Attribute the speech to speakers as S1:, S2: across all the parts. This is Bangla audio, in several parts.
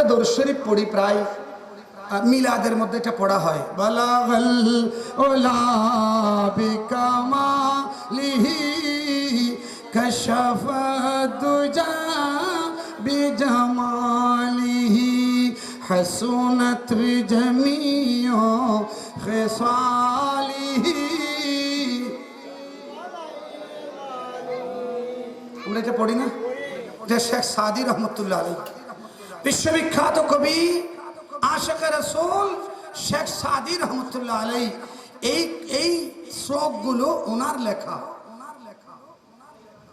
S1: একটা দরুদ শরীফ পড়ি প্রায় আহ, মিলাদের মধ্যে এটা পড়া হয় বালাগাল ওলা বিকামালিহি كشف الدجى بجماله حسنت جميع خصاله আমরা এটা পড়ি না এটা শেখ সাদি রহমতুল্লাহ আলী বিশ্ববিখ্যাত কবি আশাক রসুল শেখ সাদি রহমতুল্লাহ আলাই এই এই শ্লোকগুলো ওনার লেখা।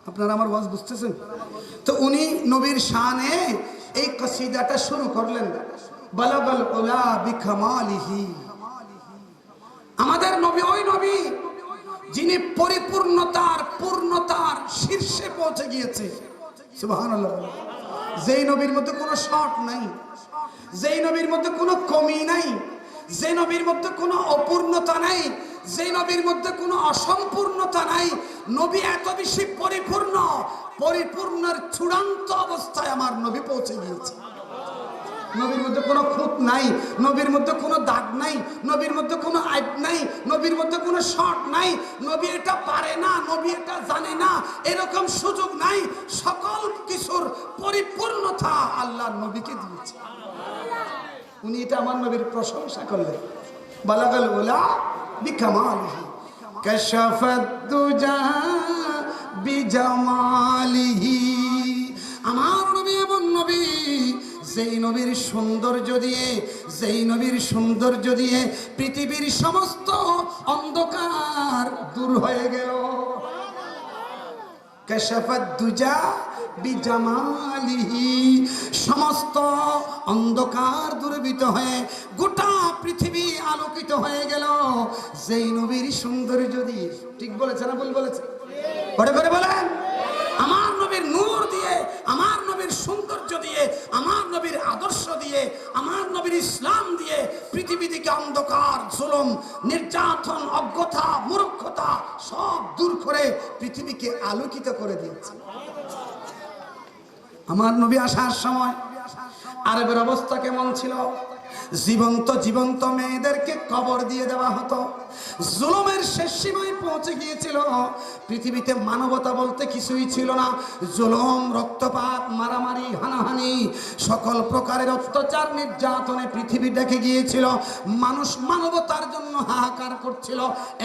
S1: আপনারা আমার ওয়াজ বুঝতেছেন? তো উনি নবীর শানে এই কসিদাটা শুরু করলেন। বালাগাল ওলা বিখামালিহি আমাদের নবী, ওই নবী যিনি পরিপূর্ণতার, পূর্ণতার শীর্ষে পৌঁছে গিয়েছে। সুবহানাল্লাহ। যেই নবীর মধ্যে কোনো শর্ট নাই, যেই নবীর মধ্যে কোনো কমি নাই যে নবীর মধ্যে কোনো অপূর্ণতা নাই যে নবীর মধ্যে কোনো অসম্পূর্ণতা নাই, নবী এত বেশি পরিপূর্ণ, পরিপূর্ণের চূড়ান্ত অবস্থায় আমার নবী পৌঁছে গিয়েছে। নবীর মধ্যে কোনো খুঁত নাই, নবীর মধ্যে কোনো দাগ নাই, নবীর মধ্যে কোনো আইব নাই, নবীর মধ্যে কোনো শর্ট নাই, নবী এটা পারে না, নবী এটা জানে না, এরকম সুযোগ নাই, সকল কিছুর পরিপূর্ণতা আল্লাহ নবীকে দিয়েছে। উনি এটা আমার নবীর প্রশংসা করলেন। বালাগাল ওলা বিকামালিহি কাশাফাত দুজা বিজামালিহি আমার নবী এমন নবী যেই নবীর সৌন্দর্য দিয়ে, যেই নবীর সৌন্দর্য দিয়ে পৃথিবীর সমস্ত অন্ধকার দূর হয়ে গেল। সমস্ত অন্ধকার দূরীভূত হয়ে গোটা পৃথিবী আলোকিত হয়ে গেল। যেই নবীর সৌন্দর্য দিয়ে, ঠিক বলেছে না ভুল বলেছে? বলেন আমার নবীর নূর দিয়ে আমার নবীর সৌন্দর্য দিয়ে, আমার নবীর আদর্শ দিয়ে, আমার নবীর ইসলাম দিয়ে পৃথিবী থেকে অন্ধকার, জুলুম, নির্যাতন, অজ্ঞতা, মূর্খতা সব দূর করে পৃথিবীকে আলোকিত করে দিয়েছে। আমার নবী আসার সময় আরবের অবস্থা কেমন ছিল? জীবন্ত জীবন্ত মেয়েদেরকে কবর দিয়ে দেওয়া হতো। জুলুমের শেষ সীমায় পৌঁছে গিয়েছিল। পৃথিবীতে মানবতা বলতে কিছুই ছিল না। জুলুম, রক্তপাত, মারামারি, হানাহানি, সকল প্রকারের অত্যাচার, নির্যাতনে পৃথিবী দেখে গিয়েছিল। মানুষ মানবতার জন্য হাহাকার করছিল।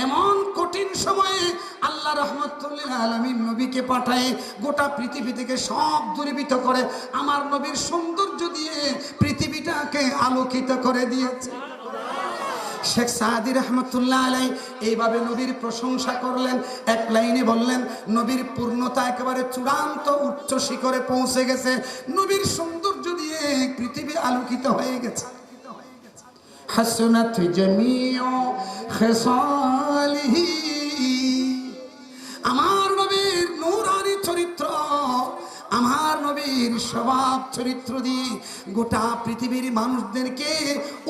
S1: এমন কঠিন সময়ে আল্লাহ রহমতুল্লাহ আলমীর নবীকে পাঠায়, গোটা পৃথিবী থেকে সব দূরীভূত করে, আমার নবীর সৌন্দর্য দিয়ে পৃথিবীটাকে আলোকিত করে দিয়েছে। শেখ সাহাদি রহমতুল্লাহ আলাই এইভাবে নবীর প্রশংসা করলেন, এক লাইনে বললেন, নবীর পূর্ণতা একেবারে চূড়ান্ত উচ্চ শিখরে পৌঁছে গেছে। নবীর সৌন্দর্য দিয়ে পৃথিবী আলোকিত হয়ে গেছে। জামিউ খেসালিহি। আমার নবীর স্বভাব চরিত্র দিয়ে গোটা পৃথিবীর মানুষদেরকে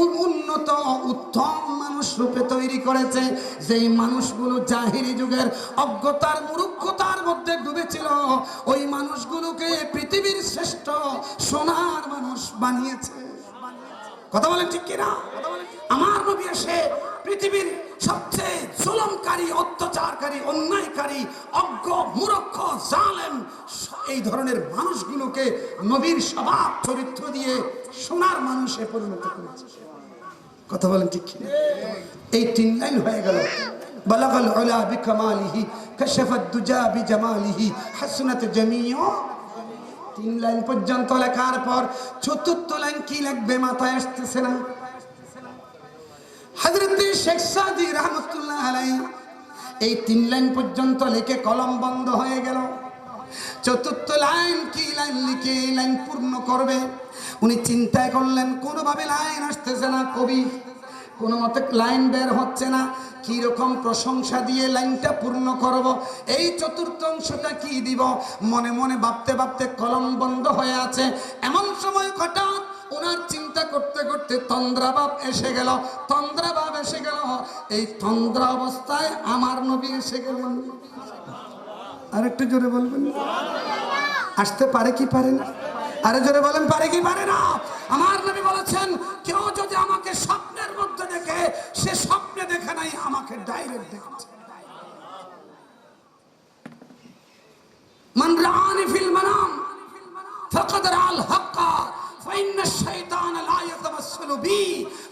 S1: উন্নত, উত্তম মানুষ রূপে তৈরি করেছে। যেই মানুষগুলো জাহিরি যুগের অজ্ঞতার, মূর্খতার মধ্যে ডুবেছিল, ওই মানুষগুলোকে পৃথিবীর শ্রেষ্ঠ সোনার মানুষ বানিয়েছে। কথা বলেন ঠিক কিনা? আমার নবী এসে পৃথিবীর সবচেয়ে জুলমকারী অত্যাচারকারী অন্যায়কারী অজ্ঞ মূরক্ষ জালেম এই ধরনের মানুষগুলোকে নবীর স্বভাব চরিত্র দিয়ে সোনার মানুষে পরিণত করেছে কথা বলেন ঠিক কিনা এই তিন লাইন হয়ে গেল بلغ العلا بكماله كشف الدجى بجماله حسنت جميع তিন লাইন পর্যন্ত লেখার পর চতুর্থ লাইন কি লাগবে মাথায় আসতেছে না হযরত শেখ সাদি রহমতুল্লাহ আলাই এই তিন লাইন পর্যন্ত লিখে কলম বন্ধ হয়ে গেল। চতুর্থ লাইন কি লাইন লিখে এই লাইন পূর্ণ করবে? উনি চিন্তায় করলেন, কোনোভাবে লাইন আসতেছে না কবি। কোনো মতে লাইন বের হচ্ছে না। কি রকম প্রশংসা দিয়ে লাইনটা পূর্ণ করব? এই চতুর্থ অংশটা কি দিব? মনে মনে ভাবতে ভাবতে কলম বন্ধ হয়ে আছে। এমন সময় হঠাৎ ওনার চিন্তা করতে করতে তন্দ্রাভাব এসে গেল। তন্দ্রাভাব এসে গেল। এই তন্দ্রা অবস্থায় আমার নবী এসে গেলেন। আর একটু জোরে বলবেন। আসতে পারে কি পারে না? আরে জোরে বলেন, পারে কি পারে না? আমার নবী বলেছেন, কেউ যদি আমাকে স্বপ্নের মধ্যে দেখে, সে স্বপ্নে দেখে নাই, আমাকে ডাইরেক্ট দেখেছে। মান রানি ফিল মানাম, ফাকাদ আল হক। নবী,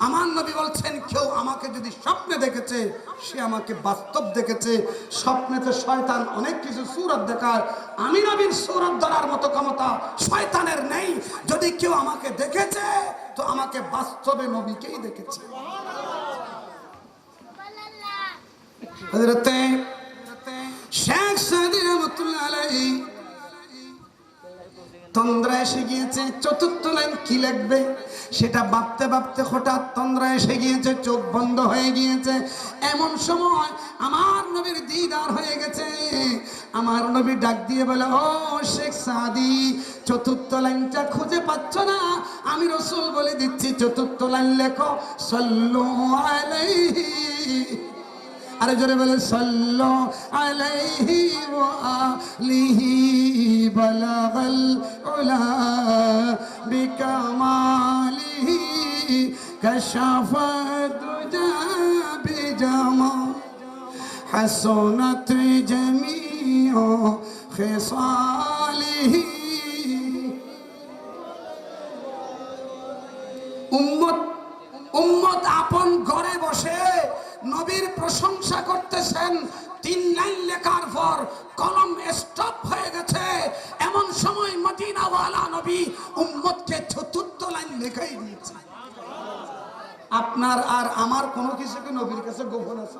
S1: আমার নবী বলছেন, কেউ আমাকে যদি স্বপ্নে দেখেছে, সে আমাকে বাস্তব দেখেছে। স্বপ্নে তো শয়তান অনেক কিছু সুরত দেখায়। আমি নবীর সুরত ধরার মতো ক্ষমতা শয়তানের নেই। যদি কেউ আমাকে দেখেছে, তো আমাকে বাস্তবে নবীকেই দেখেছে। শেখ সাদি রহমতুল্লাহ আলাইহি তন্দ্রা এসে গিয়েছে, চতুর্থ লাইন কি লাগবে সেটা ভাবতে ভাবতে হঠাৎ তন্দ্রা এসে গিয়েছে, চোখ বন্ধ হয়ে গিয়েছে। এমন সময় আমার নবীর দিদার হয়ে গেছে। আমার নবী ডাক দিয়ে বলে, ও শেখ সাদি, চতুর্থ লাইনটা খুঁজে পাচ্ছ না? আমি রসুল বলে দিচ্ছি, চতুর্থ লাইন লেখো, সল্লু আলাইহি আরে জোরে বলে সাল্লো আলাইহি ওয়া আলিহি বালাগাল উলা বিকামালিহি কাশাফা দুজা বিজামা حسنت جميع خصاله উম্মত উম্মত আপন ঘরে বসে নবীর প্রশংসা করতেছেন। তিন লাইন লেখার পর কলম স্টপ হয়ে গেছে। এমন সময় মদিনাওয়ালা নবী উম্মতকে চতুর্থ লাইন লেখাই দিয়েছে। আপনার আর আমার কোনো কিছু কি নবীর কাছে গোপন আছে?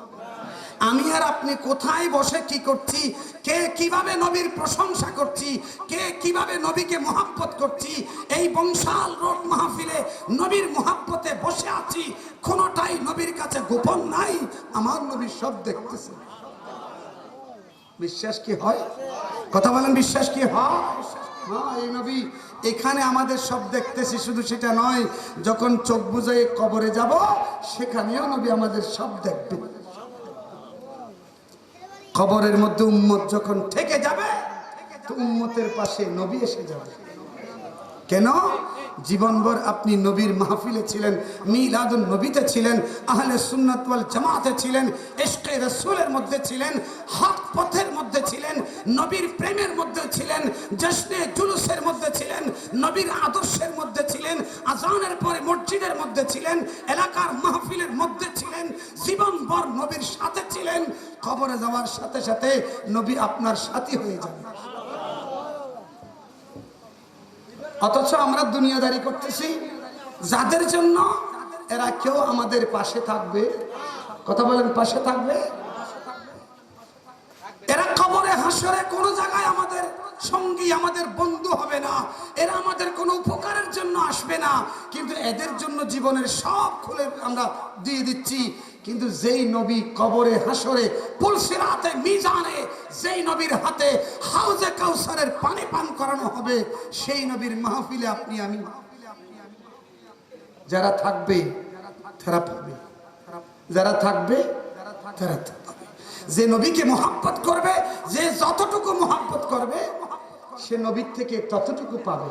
S1: আমি আর আপনি কোথায় বসে কি করছি? কে কীভাবে নবীর প্রশংসা করছি? কে কীভাবে নবীকে মোহাব্বত করছি? এই বংশাল রোড মাহফিলে নবীর মোহাব্বতে বসে আছি। কোনোটাই নবীর কাছে গোপন নাই। আমার নবী সব দেখতেছে। বিশ্বাস কি হয়? কথা বলেন, বিশ্বাস কি হয়? হ্যাঁ এই নবী। এখানে আমাদের সব দেখতেছি, শুধু সেটা নয়, যখন চোখ বুঝে কবরে যাব, সেখানেও নবী আমাদের সব দেখবে। খবরের মধ্যে উম্মত যখন থেকে যাবে, তো উম্মতের পাশে নবী এসে যাবে। কেন? জীবনভর আপনি নবীর মাহফিলে ছিলেন মিলাদুল নবীতে ছিলেন, আহলে সুন্নাত ওয়াল জামাতে ছিলেন ইশকে রসুলের মধ্যে ছিলেন, হক পথের মধ্যে ছিলেন নবীর প্রেমের মধ্যে ছিলেন, জশ্নে জুলুসের মধ্যে ছিলেন, নবীর আদর্শের মধ্যে ছিলেন আজানের পরে মসজিদের মধ্যে ছিলেন, এলাকার মাহফিলের মধ্যে ছিলেন, জীবনভর নবীর সাথে ছিলেন, কবরে যাওয়ার সাথে সাথে নবী আপনার সাথী হয়ে যাবে অথচ আমরা দুনিয়াদারি করতেছি, যাদের জন্য এরা কেউ আমাদের পাশে থাকবে? কথা বলেন, পাশে থাকবে? হাসরে কোনো জায়গায় আমাদের সঙ্গী, আমাদের বন্ধু হবে না। এরা আমাদের কোনো উপকারের জন্য আসবে না। কিন্তু এদের জন্য জীবনের সব খুলে আমরা দিয়ে দিচ্ছি। কিন্তু যেই নবী কবরে, হাসরে পুলসিরাতে মিজানে, যেই নবীর হাতে হাউজে কাউসারের পানি পান করানো হবে, সেই নবীর মাহফিলে আপনি, আমি। যারা থাকবে, তারা পাবে। যারা থাকবে, তারা পাবে যে নবীকে মোহাব্বত করবে যে যতটুকু মোহাব্বত করবে সে নবীর থেকে ততটুকু পাবে।